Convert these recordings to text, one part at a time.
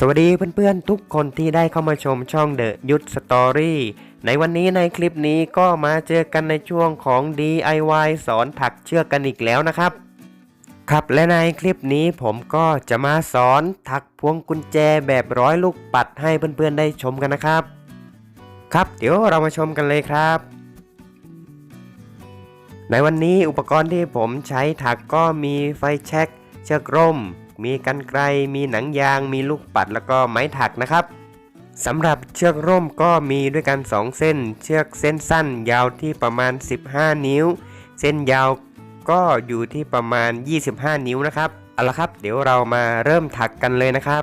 สวัสดีเพื่อนๆ ทุกคนที่ได้เข้ามาชมช่อง The ยุทธสตอรี่ในวันนี้ในคลิปนี้ก็มาเจอกันในช่วงของ DIY สอนถักเชือกกันอีกแล้วนะครับ ครับและในคลิปนี้ผมก็จะมาสอนถักพวงกุญแจแบบร้อยลูกปัดให้เพื่อนๆได้ชมกันนะครับ ครับเดี๋ยวเรามาชมกันเลยครับ ในวันนี้อุปกรณ์ที่ผมใช้ถักก็มีไฟแช็กเชือกร่ม มีกันไกลมีหนังยาง มีลูกปัดแล้วก็ไม้ถักนะครับสำหรับเชือกร่มก็มีด้วยกัน 2 เส้น เชือกเส้นสั้นยาวที่ประมาณ 15 นิ้ว เส้นยาวก็อยู่ที่ประมาณ 25 นิ้วนะครับเอาละครับ เดี๋ยวเรามาเริ่มถักกันเลยนะครับ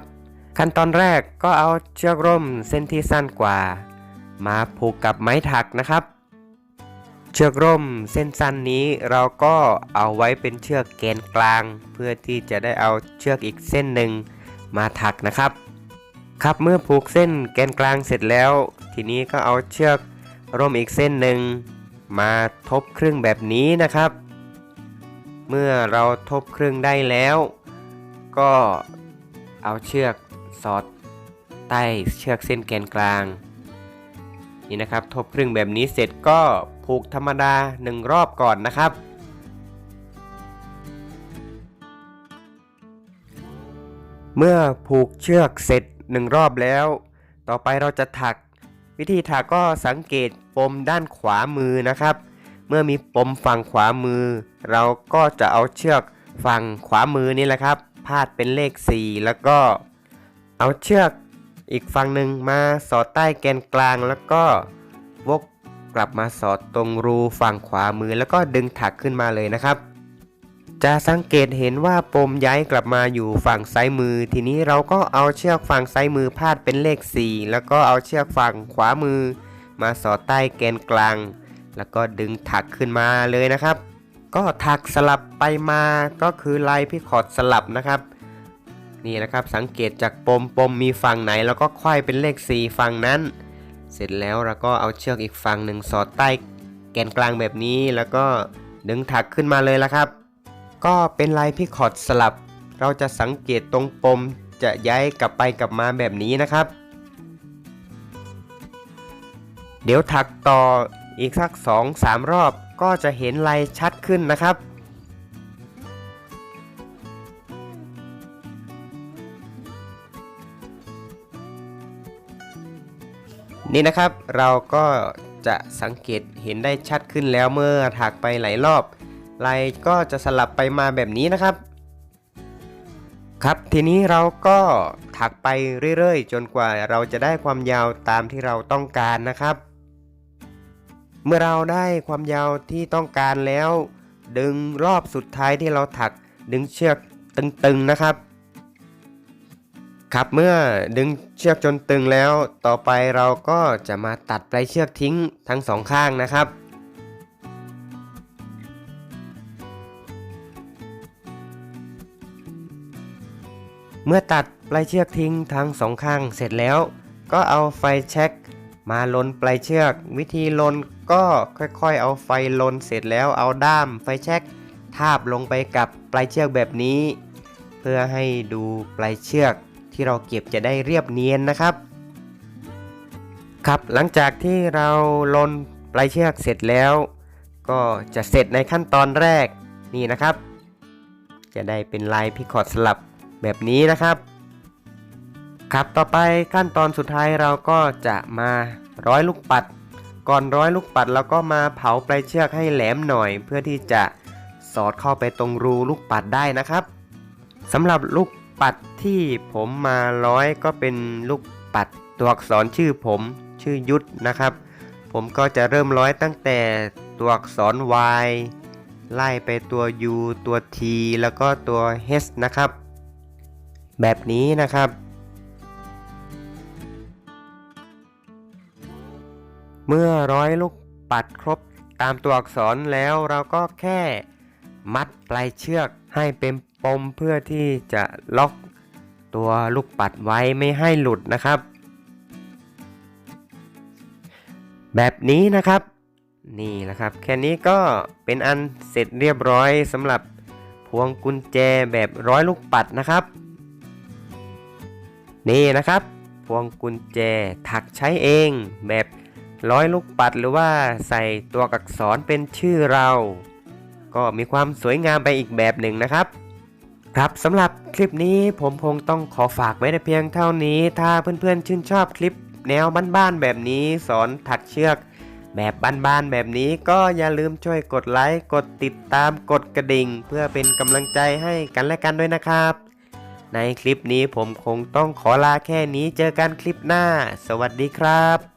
ขั้นตอนแรกก็เอาเชือกร่มเส้นที่สั้นกว่า มาผูกกับไม้ถักนะครับ เชือกร่มเส้นสั้นนี้เราก็เอาไว้เป็นเชือกแกนกลาง เพื่อที่จะได้เอาเชือกอีกเส้นหนึ่งมาถักนะครับ ครับเมื่อผูกเส้นแกนกลางเสร็จแล้ว ทีนี้ก็เอาเชือกร่มอีกเส้นหนึ่งมาทบครึ่งแบบนี้นะครับ เมื่อเราทบครึ่งได้แล้ว ก็เอาเชือกสอดใต้เชือกเส้นแกนกลาง นี่นะครับทบครึ่งแบบนี้เสร็จก็ผูกธรรมดาหนึ่งรอบก่อนนะครับ เมื่อผูกเชือกเสร็จหนึ่งรอบแล้ว ต่อไปเราจะถัก วิธีถักก็สังเกตปมด้านขวามือนะครับ เมื่อมีปมฝั่งขวามือ เราก็จะเอาเชือกฝั่งขวามือนี่แหละครับ พาดเป็นเลข 4 แล้วก็เอาเชือก อีกฝั่งหนึ่งมาสอดใต้แกนกลางแล้วก็วกกลับมาสอดตรงรูฝั่งขวามือแล้วก็ดึงถักขึ้นมาเลยนะครับ จะสังเกตเห็นว่าปมย้ายกลับมาอยู่ฝั่งซ้ายมือ ทีนี้เราก็เอาเชือกฝั่งซ้ายมือพาดเป็นเลข 4 แล้วก็เอาเชือกฝั่งขวามือ มาสอดใต้แกนกลาง แล้วก็ดึงถักขึ้นมาเลยนะครับ ก็ถักสลับไปมาก็คือลายพิคอดสลับนะครับ นี่นะครับสังเกตจากปมปมมีฝั่งไหนแล้วก็ควายเป็นเลข 4 ฝั่งนั้น เสร็จแล้วเราก็เอาเชือกอีกฝั่งหนึ่งสอดใต้แกนกลางแบบนี้แล้วก็ดึงถักขึ้นมาเลยละครับ ก็เป็นลายพิคอดสลับ เราจะสังเกตตรงปมจะย้ายกลับไปกลับมาแบบนี้นะครับ เดี๋ยวถักต่ออีกสัก 2-3 รอบก็จะเห็นลายชัดขึ้นนะครับ นี่นะครับเราก็จะสังเกตเห็นได้ชัดขึ้นแล้วเมื่อถักไปหลายรอบลายก็จะสลับไปมาแบบนี้นะครับ ครับทีนี้เราก็ถักไปเรื่อยๆ จนกว่าเราจะได้ความยาวตามที่เราต้องการนะครับ เมื่อเราได้ความยาวที่ต้องการแล้ว ดึงรอบสุดท้ายที่เราถักดึงเชือกตึงๆนะครับ ครับเมื่อดึงเชือกจนตึงแล้วต่อไปเราก็จะมาตัดปลายเชือกทิ้งทั้งสองข้างนะครับ เมื่อตัดปลายเชือกทิ้งทั้งสองข้างเสร็จแล้ว ก็เอาไฟแช็กมาลนปลายเชือก วิธีลนก็ค่อยๆ เอาไฟลนเสร็จแล้วเอาด้ามไฟแช็กทาบลงไปกับปลายเชือกแบบนี้ เพื่อให้ดูปลายเชือก ที่เราเก็บจะได้เรียบเนียนนะครับ ครับหลังจากที่เราลนปลายเชือกเสร็จแล้ว ก็จะเสร็จในขั้นตอนแรกนี่นะครับ จะได้เป็นลายพิคอดสลับแบบนี้นะครับ ครับต่อไปขั้นตอนสุดท้ายเราก็จะมาร้อยลูกปัด ก่อนร้อยลูกปัดเราก็มาเผาปลายเชือกให้แหลมหน่อย เพื่อที่จะสอดเข้าไปตรงรูลูกปัดได้นะครับสำหรับลูก ปัดที่ผมมาร้อยก็เป็นลูกปัดตัวอักษรชื่อผมชื่อยุทธนะครับ ผมก็จะเริ่มร้อยตั้งแต่ตัวอักษร Y ไล่ไปตัว U ตัว T แล้วก็ตัว H นะครับ แบบนี้นะครับ เมื่อร้อยลูกปัดครบตามตัวอักษรแล้วเราก็แค่ มัดปลายเชือกให้เป็นปมเพื่อที่จะล็อกตัวลูกปัดไว้ไม่ให้หลุดนะครับ แบบนี้นะครับ นี่แหละครับ แค่นี้ก็เป็นอันเสร็จเรียบร้อยสำหรับพวงกุญแจแบบร้อยลูกปัดนะครับ นี่นะครับ พวงกุญแจถักใช้เองแบบร้อยลูกปัดหรือว่าใส่ตัวอักษรเป็นชื่อเรา ก็มีความสวยงามไปอีกแบบหนึ่งนะครับครับสำหรับคลิปนี้ผมคงต้องขอฝากไว้แต่เพียงเท่านี้ ถ้าเพื่อนๆชื่นชอบคลิปแนวบ้านๆแบบนี้ สอนถักเชือก แบบบ้านๆแบบนี้ก็อย่าลืมช่วยกดไลค์กดติดตามกดกระดิ่ง เพื่อเป็นกำลังใจให้กันและกันด้วยนะครับ ในคลิปนี้ผมคงต้องขอลาแค่นี้เจอกันคลิปหน้า สวัสดีครับ